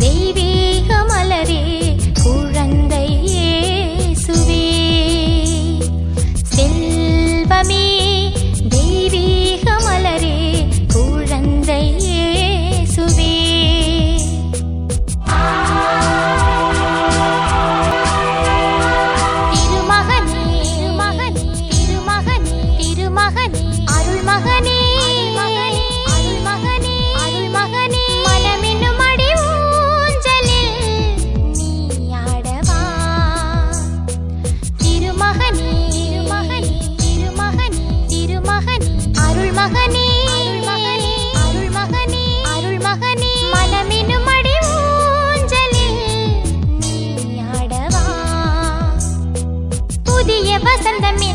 தெய்வீக மலரே குழந்தை சுவே செல்வமே மகனே அருள் மகனே அருள் மகனே மனமெனும் அடி ஊஞ்சலில் நீ வசந்தமே